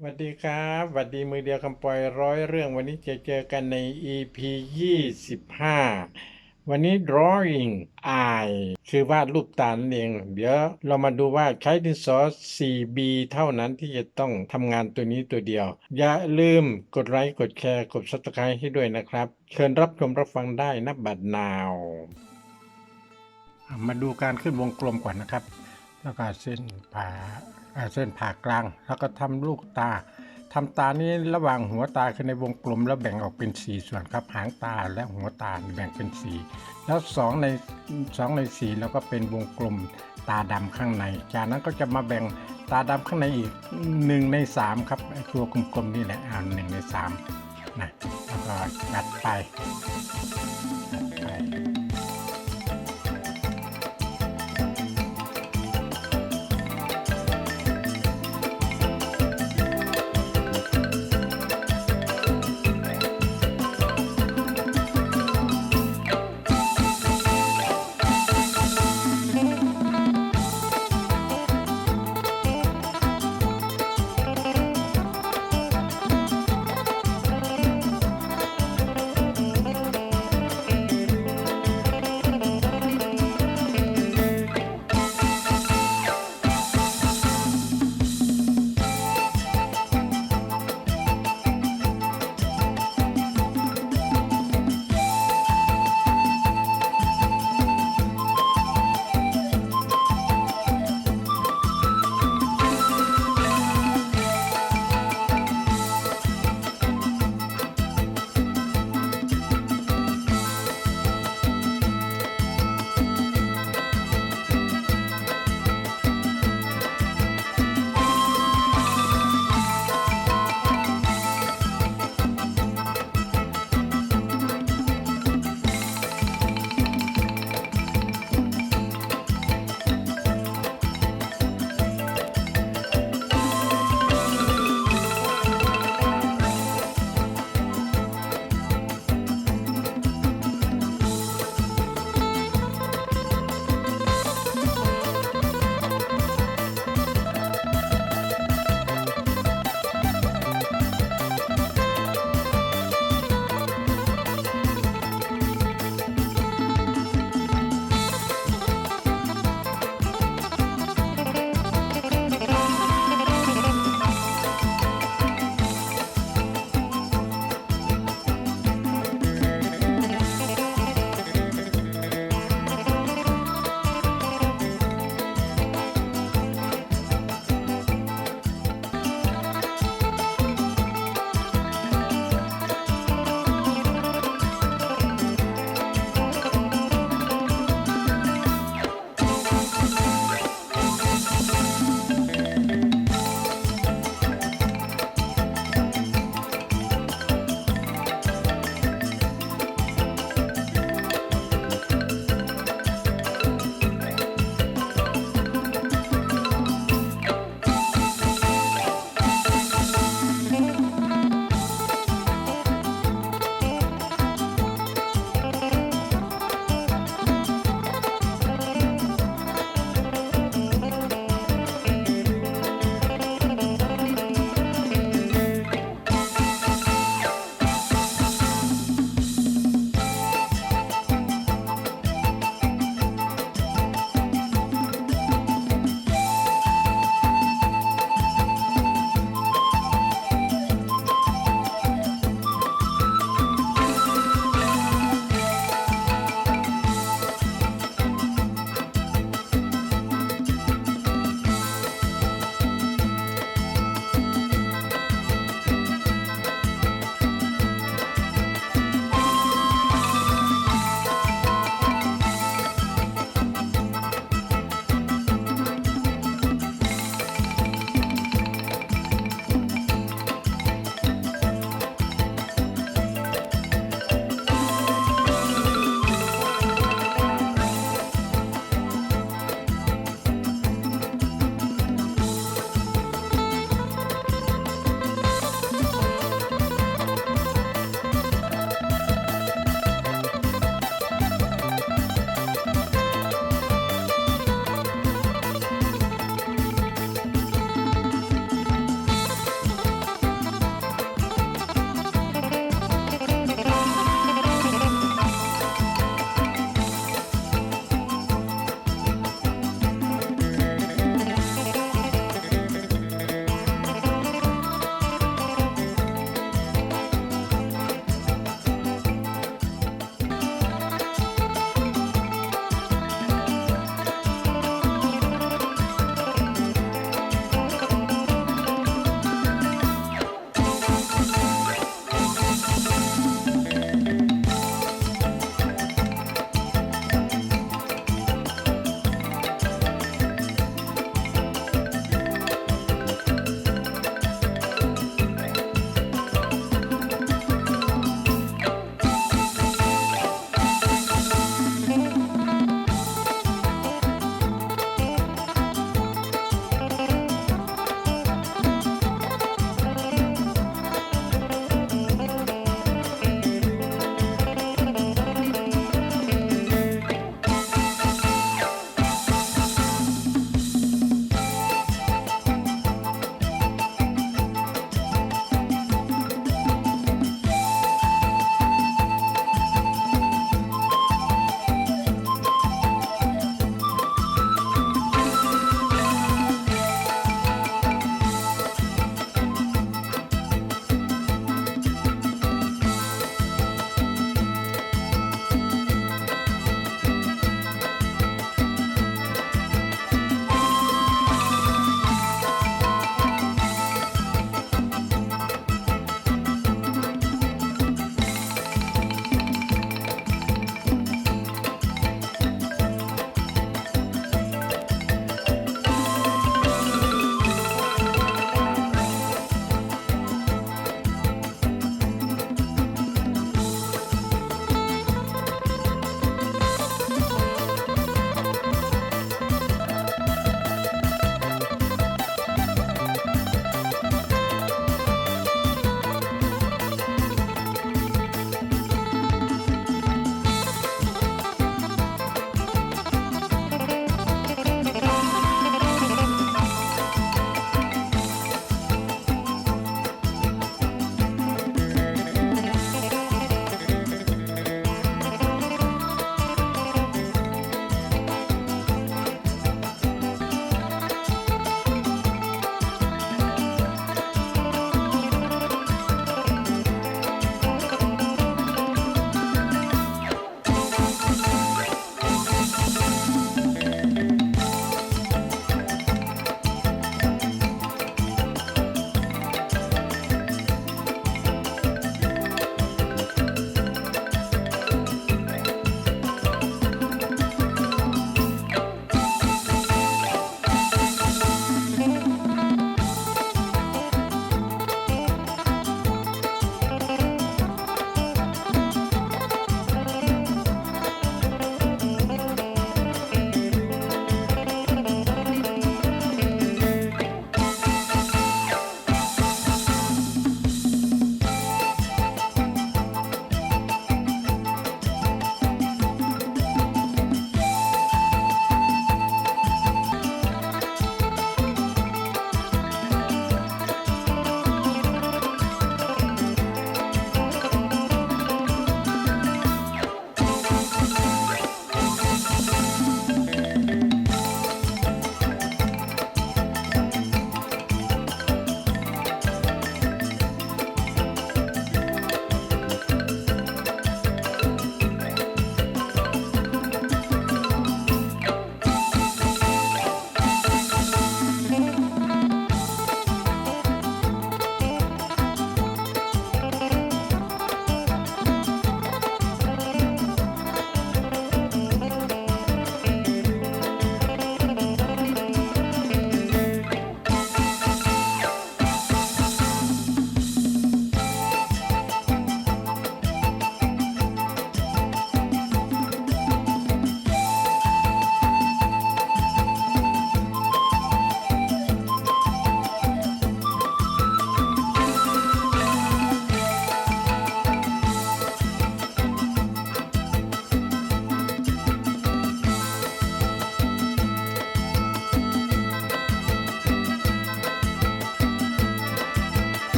สวัสดีครับสวัสดีมือเดียวคำปล่อยร้อยเรื่องวันนี้จะเจอกันใน EP 25 วันนี้ drawing eye คือวาดรูปตานั่นเอง เดี๋ยวเรามาดูว่าใช้ดินสอ 4B เท่านั้นที่จะต้องทำงานตัวนี้ตัวเดียว อย่าลืมกดไลค์กดแชร์กด subscribe ให้ด้วยนะครับ เชิญรับชมรับฟังได้นับบัดนาว มาดูการขึ้นวงกลมก่อนนะครับ แล้วก็เส้นผ่าอ่า เส้นผ่ากลาง แล้วก็ทำลูกตาทำตานี้ระหว่างหัวตาคือในวงกลมแล้วแบ่งออกเป็นสีส่วนครับ หางตาและหัวตาแบ่งเป็นสีแล้วสองในสองในสีแล้วก็เป็นวงกลมตาดำข้างใน จากนั้นก็จะมาแบ่งตาดำข้างในอีกหนึ่งในสามครับตัวกลมๆนี่แหละอ่าหนึ่งในสามนะแล้วก็ยัดไป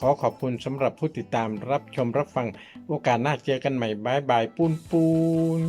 ขอขอบคุณสำหรับผู้ติดตามรับชมรับฟังโอกาสหน้าเจอกันใหม่บายบายปูนปูน